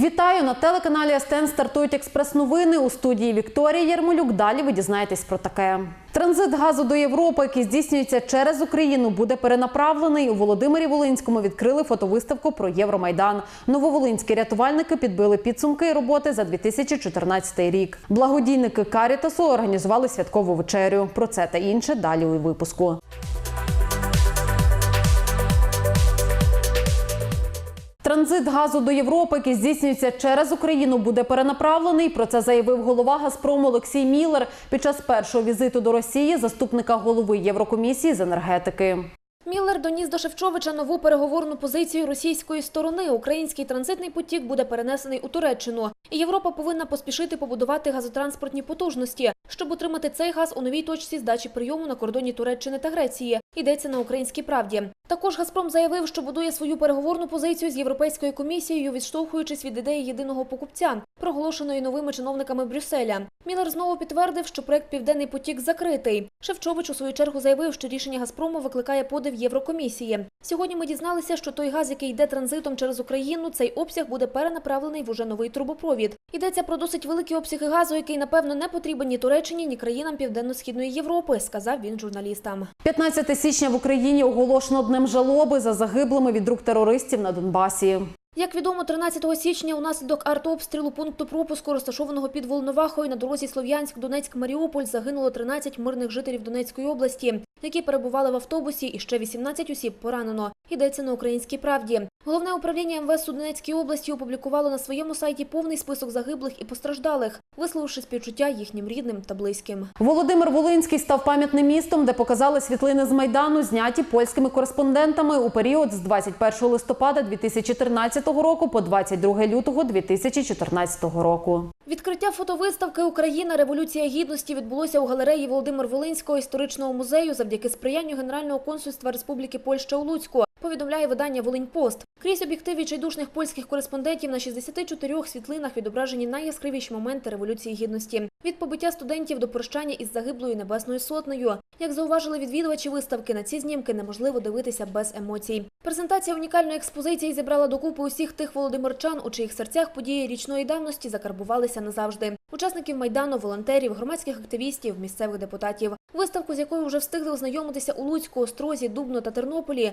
Вітаю на телеканалі СТН стартують експрес-новини у студії Вікторія Єрмолюк. Далі ви дізнаєтесь про таке. Транзит газу до Європи, який здійснюється через Україну, буде перенаправлений. У Володимирі Волинському відкрили фотовиставку про Євромайдан. Нововолинські рятувальники підбили підсумки роботи за 2014 рік. Благодійники Карітасу організували святкову вечерю. Про це та інше далі у випуску. Транзит газу до Європи, який здійснюється через Україну, буде перенаправлений. Про це заявив голова Газпрому Олексій Міллер під час першого візиту до Росії заступника голови Єврокомісії з енергетики. Міллер доніс до Шевчовича нову переговорну позицію російської сторони. Український транзитний потік буде перенесений у Туреччину. І Європа повинна поспішити побудувати газотранспортні потужності, щоб отримати цей газ у новій точці здачі прийому на кордоні Туреччини та Греції. Йдеться на українській правді. Також Газпром заявив, що будує свою переговорну позицію з Європейською комісією, відштовхуючись від ідеї єдиного покупця, проголошеної новими чиновниками Брюсселя. Міллер знову підтвердив, що проект Південний потік закритий. Шевчович у свою чергу заявив, що рішення Газпрому викликає подив Єврокомісії. Сьогодні ми дізналися, що той газ, який йде транзитом через Україну, цей обсяг буде перенаправлений в уже новий трубопровід. Йдеться про досить великі обсяги газу, який напевно не потрібен ні Туреччині, ні країнам Південно-східної Європи, сказав він журналістам. 15 січня в Україні оголошено днем жалоби за загиблими від рук терористів на Донбасі. Як відомо, 13 січня унаслідок артобстрілу пункту пропуску, розташованого під Волновахою на дорозі Слов'янськ-Донецьк-Маріуполь, загинуло 13 мирних жителів Донецької області, які перебували в автобусі, і ще 18 осіб поранено. Йдеться на українській правді. Головне управління МВС у Донецькій області опублікувало на своєму сайті повний список загиблих і постраждалих, висловивши співчуття їхнім рідним та близьким. Володимир Волинський став пам'ятним містом, де показали світлини з майдану, зняті польськими кореспондентами у період з 21 листопада 2014 року по 22 лютого 2014 року. Відкриття фотовиставки Україна Революція гідності відбулося у галереї Володимир Волинського історичного музею завдяки сприянню Генерального консульства Республіки Польща у Луцьку. Повідомляє видання Волиньпост. Крізь об'єктив відчайдушних польських кореспондентів на 64 світлинах відображені найяскравіші моменти революції гідності від побиття студентів до прощання із загиблою небесною сотнею. Як зауважили відвідувачі виставки, на ці знімки неможливо дивитися без емоцій. Презентація унікальної експозиції зібрала докупи усіх тих володимирчан, у чиїх серцях події річної давності закарбувалися назавжди. Учасників майдану, волонтерів, громадських активістів, місцевих депутатів. Виставку, з якою вже встигли ознайомитися у Луцьку, Острозі, Дубно та Тернополі,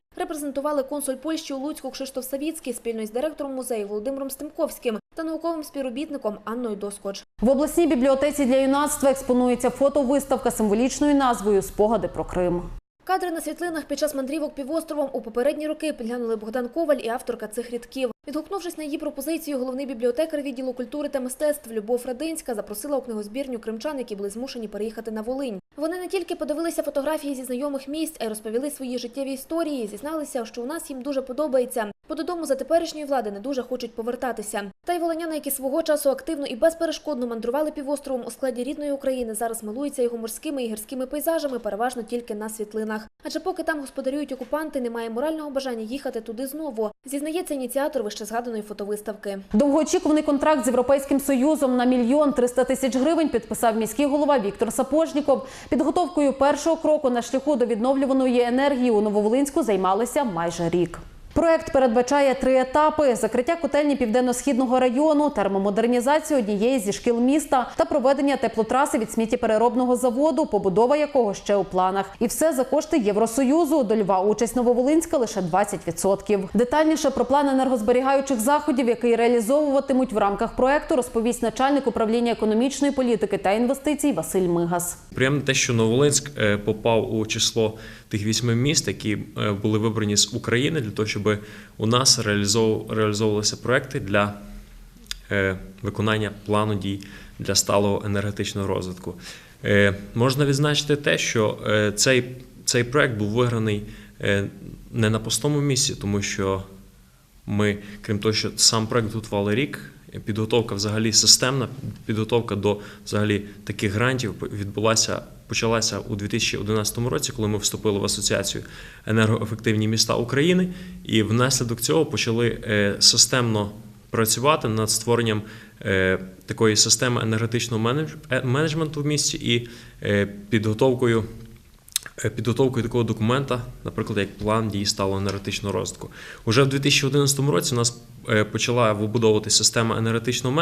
репрезентували консуль Польщі у Луцьку Кшиштоф Савіцький спільно із директором музею Володимиром Стемковським та науковим співробітником Анною Доскоч. В обласній бібліотеці для юнацтва експонується фотовиставка символічною назвою Спогади про Крим. Кадри на світлинах під час мандрівок півостровом у попередні роки підглянули Богдан Коваль і авторка цих рядків. Відгукнувшись на її пропозицію, головний бібліотекар відділу культури та мистецтв Любов Радинська запросила у книгозбірню кримчан, які були змушені переїхати на Волинь. Вони не тільки подивилися фотографії зі знайомих місць, а й розповіли свої життєві історії. Зізналися, що у нас їм дуже подобається. Бо додому за теперішньої влади не дуже хочуть повертатися. Та й волиняни, які свого часу активно і безперешкодно мандрували півостровом у складі рідної України, зараз милуються його морськими і гірськими пейзажами, переважно тільки на світлинах. Адже поки там господарюють окупанти, немає морального бажання їхати туди знову. Зізнається ініціатор вище згаданої фотовиставки. Довгоочікуваний контракт з Європейським Союзом на мільйон 300 тисяч гривень підписав міський голова Віктор Сапожніков. Підготовкою першого кроку на шляху до відновлюваної енергії у Нововолинську займалися майже рік. Проект передбачає три етапи: закриття котельні південно-східного району, термомодернізацію однієї зі шкіл міста та проведення теплотраси від сміттєпереробного заводу, побудова якого ще у планах. І все за кошти Євросоюзу. Дольова участь Нововолинська лише 20%. Детальніше про план енергозберігаючих заходів, який реалізовуватимуть в рамках проекту, розповість начальник управління економічної політики та інвестицій Василь Мигас. Приємно те, що Новолинськ е, попав у число тих вісьми міст, які е, були вибрані з України для того, щоб у нас реалізов- реалізовувалися проекти для е, виконання плану дій для сталого енергетичного розвитку. Е, Можна відзначити те, що цей, цей проект був виграний не на пустому місці, тому що ми, крім того, що сам проект готували рік, підготовка взагалі системна, підготовка до взагалі таких грантів відбулася, почалася у 2011 році, коли ми вступили в асоціацію енергоефективні міста України, і внаслідок цього почали е, системно працювати над створенням е, такої системи енергетичного е, менеджменту в місті і підготовкою підготовкою такого документа, наприклад, як план дій сталого енергетичного розвитку. Уже в 2011 році у нас почала вибудовувати система енергетичного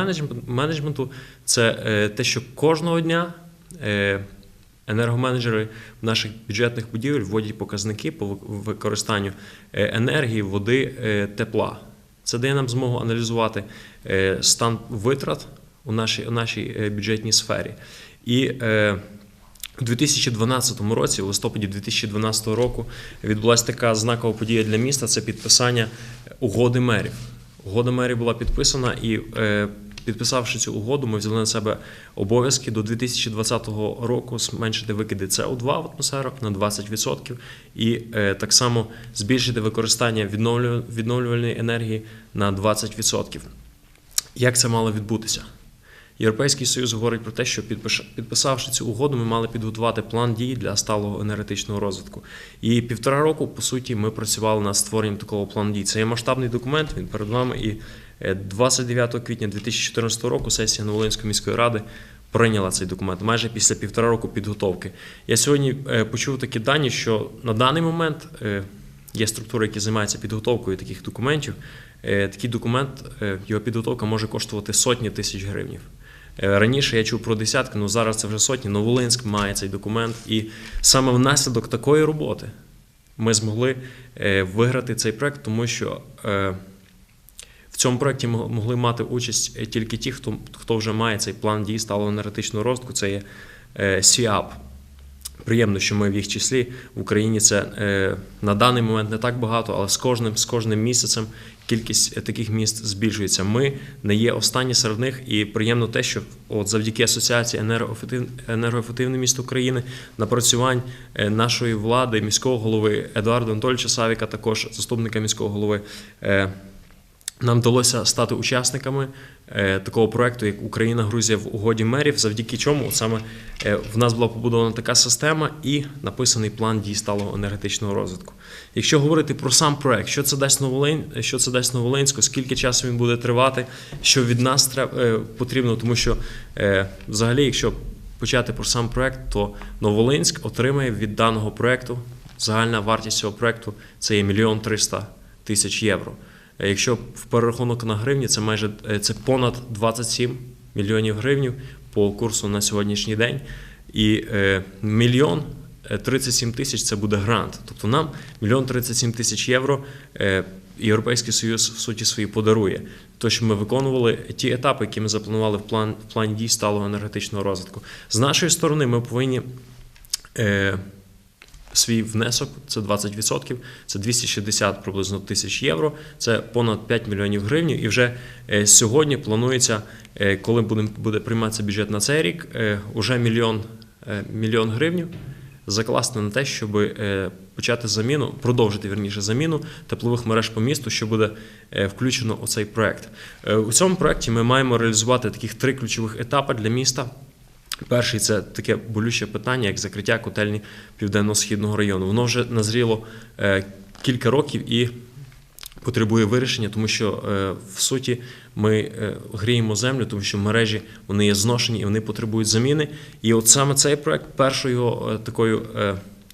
менеджменту-. Це е, те, що кожного дня е, енергоменеджери наших бюджетних будівель вводять показники по використанню е, енергії, води, е, тепла. Це дає нам змогу аналізувати е, стан витрат у нашій, у нашій е, бюджетній сфері. І е, у 2012 році, у листопаді 2012 року, відбулася така знакова подія для міста це підписання угоди мерів. Угода мерів була підписана, і е, підписавши цю угоду, ми взяли на себе обов'язки до 2020 року зменшити викиди СО2 в атмосферу на 20% і е, так само збільшити використання відновлю- відновлювальної енергії на 20%. Як це мало відбутися? Європейський Союз говорить про те, що підписавши цю угоду, ми мали підготувати план дій для сталого енергетичного розвитку. І півтора року, по суті, ми працювали над створенням такого плану дій. Це є масштабний документ, він перед вами. І е, 29 квітня 2014 року сесія Новолинської міської ради прийняла цей документ майже після півтора року підготовки. Я сьогодні е, почув такі дані, що на даний момент е, є структури, які займаються підготовкою таких документів. Е, Такий документ, е, його підготовка може коштувати сотні тисяч гривнів. Е, Раніше я чув про десятки, ну зараз це вже сотні. Новолинськ має цей документ. І саме внаслідок такої роботи ми змогли е, виграти цей проект, тому що е, в цьому проєкті могли мати участь тільки ті, хто, хто вже має цей план дій сталого енергетичного розвитку. Це є СІАП. Приємно, що ми в їх числі в Україні це е, на даний момент не так багато, але з кожним з кожним місяцем кількість е, таких міст збільшується. Ми не є останні серед них, і приємно те, що от завдяки асоціації енергоефектив, енергоефективне місто України напрацювань е, нашої влади, міського голови Едуарда Анатольовича Савіка, також заступника міського голови. Нам вдалося стати учасниками е, такого проекту, як Україна, Грузія в угоді мерів, завдяки чому саме е, в нас була побудована така система і написаний план дій сталого енергетичного розвитку. Якщо говорити про сам проект, що це дасть Новолинь, що це дасть Новолинську, скільки часу він буде тривати, що від нас треба, е, потрібно, тому що взагалі, якщо почати про сам проект, то Новолинськ отримає від даного проекту загальна вартість цього проекту це є мільйон триста тисяч євро. Е, Якщо в перерахунок на гривні, це майже е, це понад 27 мільйонів гривнів по курсу на сьогоднішній день. І е, мільйон е, 37 тисяч це буде грант. Тобто нам мільйон 37 тисяч євро Європейський Союз в суті свої подарує. То, що ми виконували ті етапи, які ми запланували в план в плані дій сталого енергетичного розвитку. З нашої сторони, ми повинні. Е, свій внесок, це 20%, це 260 приблизно тисяч євро, це понад 5 мільйонів гривень. І вже е, сьогодні планується, е, коли буде, прийматися бюджет на цей рік, е, уже мільйон, мільйон гривень закласти на те, щоб почати заміну, продовжити вірніше заміну теплових мереж по місту, що буде включено у цей проект. У цьому проекті ми маємо реалізувати таких три ключових етапи для міста. Перший це таке болюче питання, як закриття котельні Південно-Східного району. Воно вже назріло е, кілька років і потребує вирішення, тому що е, в суті ми е, гріємо землю, тому що мережі вони є зношені і вони потребують заміни. І от саме цей проект першою такою.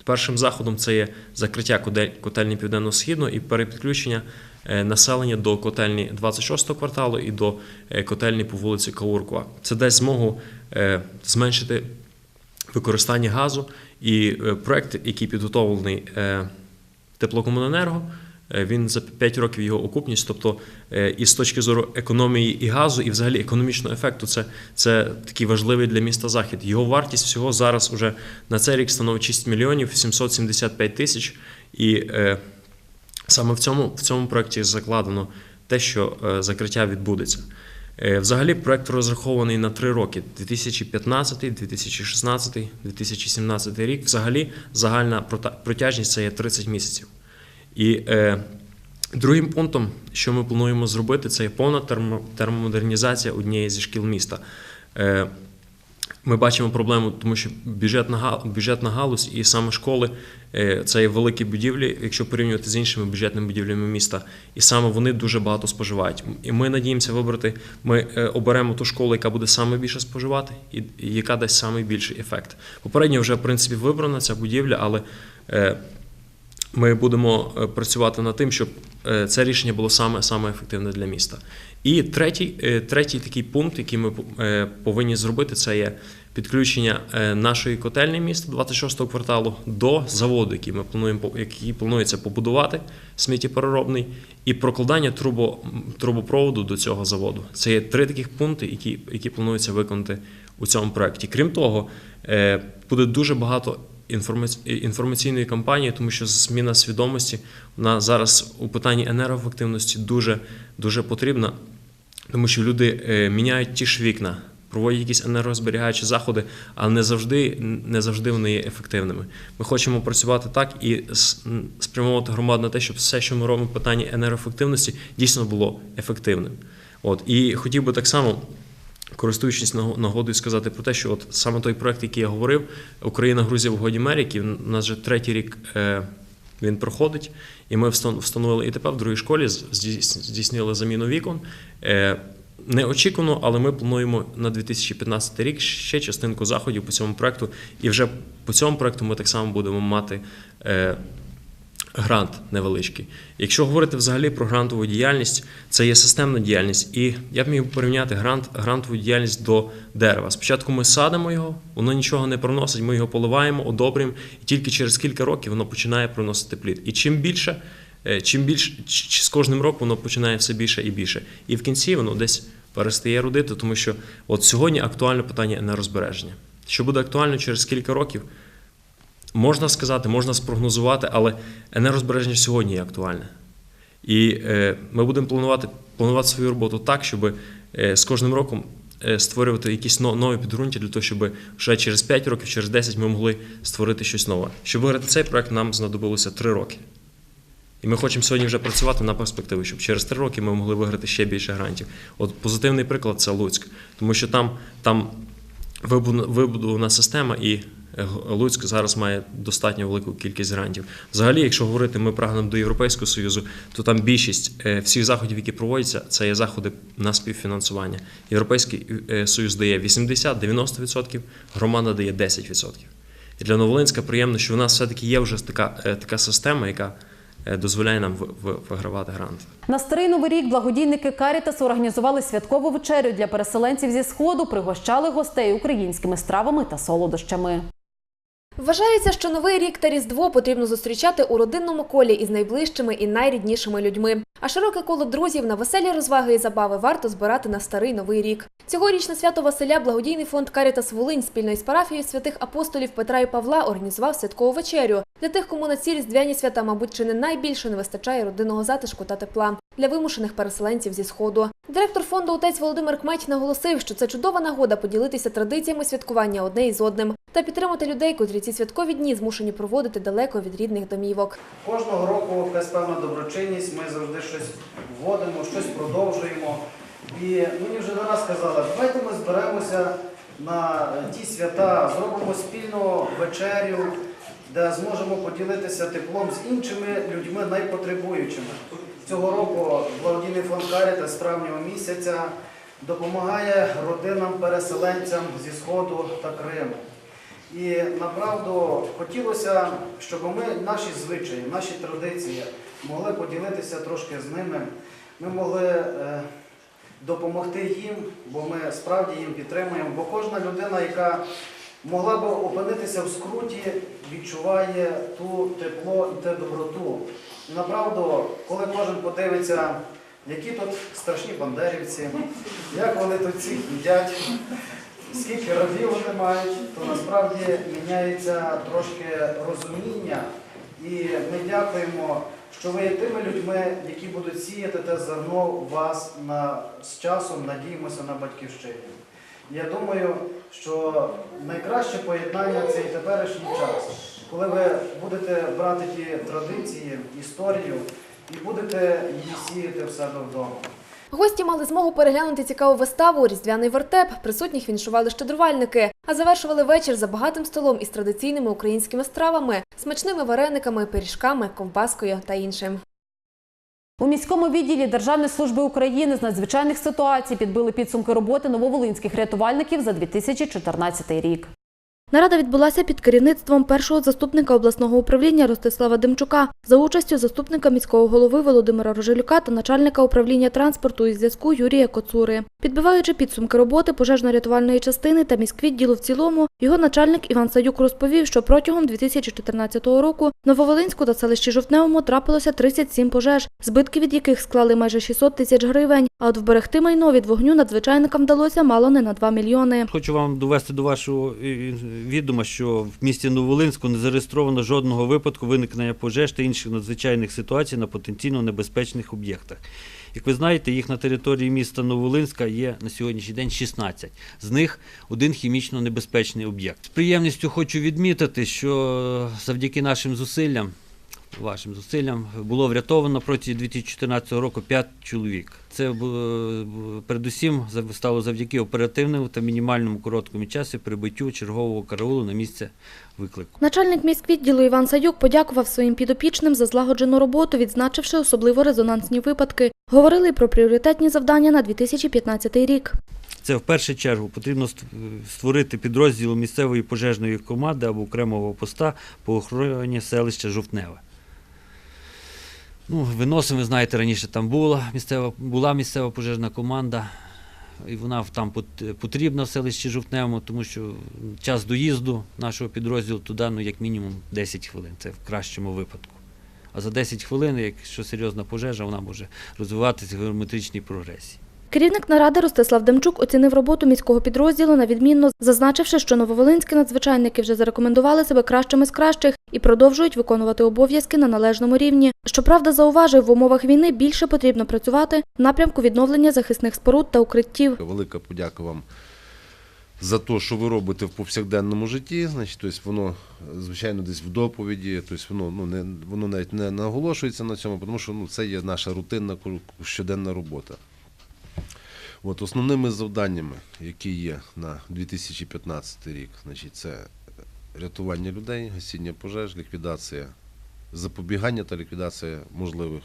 Першим заходом це є закриття котельні Південно-Східного і перепідключення населення до котельні 26-го кварталу і до котельні по вулиці Кауркова. Це дасть змогу зменшити використання газу. І е, проект, який підготовлений е, теплокомуненерго, е, він за 5 років його окупність, тобто е, і з точки зору економії і газу, і взагалі економічного ефекту, це, це такий важливий для міста захід. Його вартість всього зараз уже на цей рік становить 6 мільйонів 775 тисяч. І е, саме в цьому, в цьому проєкті закладено те, що е, закриття відбудеться. Е, Взагалі проект розрахований на три роки: 2015, 2016, 2017 рік. Взагалі загальна протяжність це є 30 місяців. І е, другим пунктом, що ми плануємо зробити, це є повна термо- термомодернізація однієї зі шкіл міста. Ми бачимо проблему, тому що бюджетна, бюджетна галузь і саме школи е, це є великі будівлі, якщо порівнювати з іншими бюджетними будівлями міста, і саме вони дуже багато споживають. І ми надіємося вибрати. Ми е, оберемо ту школу, яка буде саме більше споживати, і, і яка дасть найбільший ефект. Попередньо вже в принципі вибрана ця будівля, але е, ми будемо е, працювати над тим, щоб е, це рішення було саме, саме ефективне для міста. І третій, е, третій такий пункт, який ми повинні зробити, це є підключення нашої котельні міста 26-го кварталу до заводу, який ми плануємо який планується побудувати сміттєпереробний, і прокладання трубо, трубопроводу до цього заводу. Це є три таких пункти, які, які планується виконати у цьому проєкті. Крім того, буде дуже багато інформаційної кампанії, тому що зміна свідомості вона зараз у питанні енергоефективності дуже, дуже потрібна, тому що люди е, міняють ті ж вікна, проводять якісь енергозберігаючі заходи, але не завжди, не завжди вони є ефективними. Ми хочемо працювати так і спрямовувати громаду на те, щоб все, що ми робимо в питанні енергоефективності, дійсно було ефективним. От і хотів би так само користуючись наго- нагодою, сказати про те, що от саме той проект, який я говорив, Україна, Грузія в угоді Америки, у нас вже третій рік е, він проходить, і ми встан- встановили ІТП в другій школі, здійснили заміну вікон. Е, Неочікувано, але ми плануємо на 2015 рік ще частинку заходів по цьому проекту. І вже по цьому проекту ми так само будемо мати е, грант невеличкий. Якщо говорити взагалі про грантову діяльність, це є системна діяльність. І я б міг порівняти грант, грантову діяльність до дерева. Спочатку ми садимо його, воно нічого не приносить, ми його поливаємо, одобрюємо, і тільки через кілька років воно починає приносити плід. І чим більше, е, чим більше з кожним роком воно починає все більше і більше. І в кінці воно десь перестає родити, тому що от сьогодні актуальне питання енергозбереження. Що буде актуально через кілька років, Можна сказати, можна спрогнозувати, але енергозбереження сьогодні є актуальне. І е, ми будемо планувати, планувати свою роботу так, щоб е, з кожним роком е, створювати якісь нові підґрунтя для того, щоб вже через 5 років, через 10 ми могли створити щось нове. Щоб виграти цей проект, нам знадобилося 3 роки. І ми хочемо сьогодні вже працювати на перспективу, щоб через 3 роки ми могли виграти ще більше грантів. От позитивний приклад це Луцьк, тому що там, там вибудована- система, і Луцьк зараз має достатньо велику кількість грантів. Взагалі, якщо говорити, ми прагнемо до Європейського Союзу, то там більшість е, всіх заходів, які проводяться, це є заходи на співфінансування. Європейський е, Союз дає 80-90%, громада дає 10%. І для Новолинська приємно, що в нас все-таки є вже така, е, така система, яка дозволяє нам ви- ви- вигравати гранти. На старий новий рік благодійники Карітас організували святкову вечерю для переселенців зі сходу, пригощали гостей українськими стравами та солодощами. Вважається, що новий рік та різдво потрібно зустрічати у родинному колі із найближчими і найріднішими людьми. А широке коло друзів на веселі розваги і забави варто збирати на старий новий рік. Цьогоріч на свято Василя благодійний фонд Карітас Волинь спільно із парафією святих апостолів Петра і Павла організував святкову вечерю для тих, кому на ці різдвяні свята, мабуть, чи не найбільше не вистачає родинного затишку та тепла для вимушених переселенців зі сходу. Директор фонду отець Володимир Кметь наголосив, що це чудова нагода поділитися традиціями святкування одне із одним та підтримати людей, котрі ці святкові дні змушені проводити далеко від рідних домівок. Кожного року якась певна доброчинність, ми завжди щось вводимо, щось продовжуємо. І мені вже не раз казали, давайте ми зберемося на ті свята, зробимо спільну вечерю, де зможемо поділитися теплом з іншими людьми найпотребуючими. Цього року благодійний фонд Каріта з травня місяця допомагає родинам-переселенцям зі Сходу та Криму. І направду хотілося, щоб ми наші звичаї, наші традиції могли поділитися трошки з ними. Ми могли е, допомогти їм, бо ми справді їм підтримуємо. Бо кожна людина, яка могла б опинитися в скруті, відчуває ту тепло і те доброту. І направду, коли кожен подивиться, які тут страшні бандерівці, як вони тут всіх їдять, скільки разів вони мають, то насправді міняється трошки розуміння. І ми дякуємо, що ви є тими людьми, які будуть сіяти те зерно вас на, з часом, надіємося на батьківщині. Я думаю, що найкраще поєднання це і теперішній час, коли ви будете брати ті традиції, історію і будете її сіяти в себе вдома. Гості мали змогу переглянути цікаву виставу Різдвяний вертеп. Присутніх віншували щедрувальники, а завершували вечір за багатим столом із традиційними українськими стравами, смачними варениками, пиріжками, ковбаскою та іншим. У міському відділі Державної служби України з надзвичайних ситуацій підбили підсумки роботи нововолинських рятувальників за 2014 рік. Нарада відбулася під керівництвом першого заступника обласного управління Ростислава Демчука за участю заступника міського голови Володимира Рожелюка та начальника управління транспорту і зв'язку Юрія Коцури. Підбиваючи підсумки роботи пожежно-рятувальної частини та міськвідділу в цілому, його начальник Іван Саюк розповів, що протягом 2014 року в Нововолинську та селищі Жовтневому трапилося 37 пожеж, збитки від яких склали майже 600 тисяч гривень. А от вберегти майно від вогню надзвичайникам вдалося мало не на 2 мільйони. Хочу вам довести до вашого відома, що в місті Новолинську не зареєстровано жодного випадку виникнення пожеж та інших надзвичайних ситуацій на потенційно небезпечних об'єктах. Як ви знаєте, їх на території міста Новолинська є на сьогоднішній день 16. З них один хімічно небезпечний об'єкт. З приємністю хочу відмітити, що завдяки нашим зусиллям вашим зусиллям було врятовано протягом 2014 року 5 чоловік. Це е, передусім стало завдяки оперативному та мінімальному короткому часі прибиттю чергового караулу на місце виклику. Начальник міськвідділу Іван Саюк подякував своїм підопічним за злагоджену роботу, відзначивши особливо резонансні випадки. Говорили про пріоритетні завдання на 2015 рік. Це в першу чергу потрібно створити підрозділ місцевої пожежної команди або окремого поста по охороні селища Жовтневе. Ну, виносимо, ви знаєте, раніше там була місцева, була місцева пожежна команда, і вона там пот- потрібна в селищі Жовтневому, тому що час доїзду нашого підрозділу туди, ну, як мінімум 10 хвилин, це в кращому випадку. А за 10 хвилин, якщо серйозна пожежа, вона може розвиватися в геометричній прогресії. Керівник наради Ростислав Демчук оцінив роботу міського підрозділу на відмінно, зазначивши, що нововолинські надзвичайники вже зарекомендували себе кращими з кращих і продовжують виконувати обов'язки на належному рівні. Щоправда, зауважив, в умовах війни більше потрібно працювати в напрямку відновлення захисних споруд та укриттів. Велика подяка вам за те, що ви робите в повсякденному житті. Значить, тобто воно, звичайно, десь в доповіді, тобто воно, ну, не, воно навіть не наголошується на цьому, тому що ну, це є наша рутинна щоденна робота. От, основними завданнями, які є на 2015 рік, значить, це рятування людей, гасіння пожеж, ліквідація, запобігання та ліквідація можливих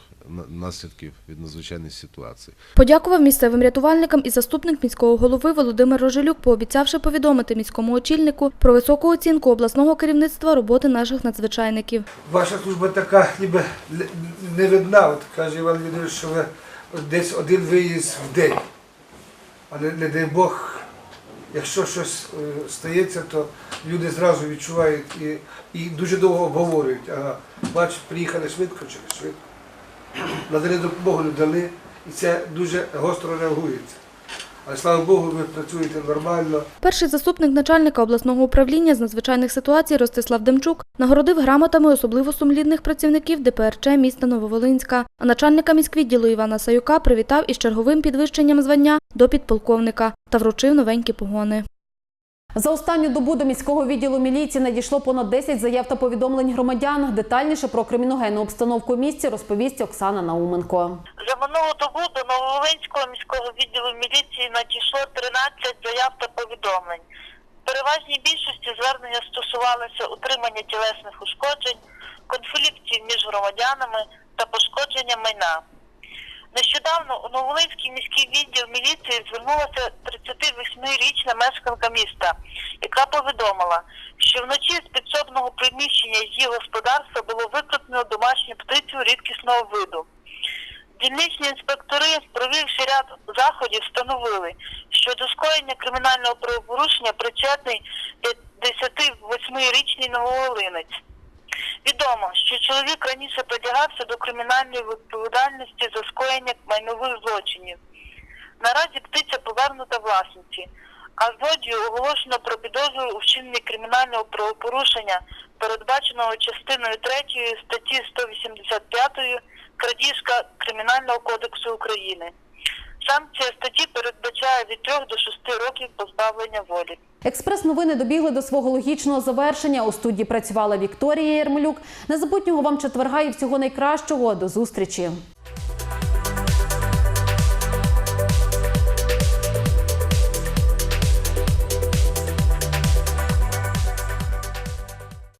наслідків від надзвичайних ситуацій. Подякував місцевим рятувальникам і заступник міського голови Володимир Рожелюк, пообіцявши повідомити міському очільнику про високу оцінку обласного керівництва роботи наших надзвичайників. Ваша служба така ніби не видна. От каже Іван Леонідович, що ви десь один виїзд в день. А не, дай Бог, якщо щось е, стається, то люди зразу відчувають і, і дуже довго обговорюють. Ага, бач, приїхали швидко не швидко. Надали допомогу, не дали, і це дуже гостро реагується. Але слава Богу, ви працюєте нормально. Перший заступник начальника обласного управління з надзвичайних ситуацій Ростислав Демчук нагородив грамотами особливо сумлінних працівників ДПРЧ міста Нововолинська. А начальника міськвідділу Івана Саюка привітав із черговим підвищенням звання до підполковника та вручив новенькі погони. За останню добу до міського відділу міліції надійшло понад 10 заяв та повідомлень громадян. Детальніше про криміногенну обстановку в місті розповість Оксана Науменко. За минулу добу до Нововолинського міського відділу міліції надійшло 13 заяв та повідомлень. Переважній більшості звернення стосувалися утримання тілесних ушкоджень, конфліктів між громадянами та пошкодження майна. Нещодавно у Нововолинський міський відділ міліції звернулася 38-річна мешканка міста, яка повідомила, що вночі з підсобного приміщення її господарства було викрадено домашню птицю рідкісного виду. Дільничні інспектори, провівши ряд заходів, встановили, що до скоєння кримінального правопорушення причетний 58-річний нововолинець. Відомо, що чоловік раніше притягався до кримінальної відповідальності за скоєння майнових злочинів. Наразі птиця повернута власниці, а злодію оголошено про підозру у вчиненні кримінального правопорушення, передбаченого частиною 3 статті 185 крадіжка Кримінального кодексу України. Санкція статті передбачає від 3 до 6 років позбавлення волі. Експрес-новини добігли до свого логічного завершення. У студії працювала Вікторія Єрмолюк. Незабутнього вам четверга і всього найкращого. До зустрічі.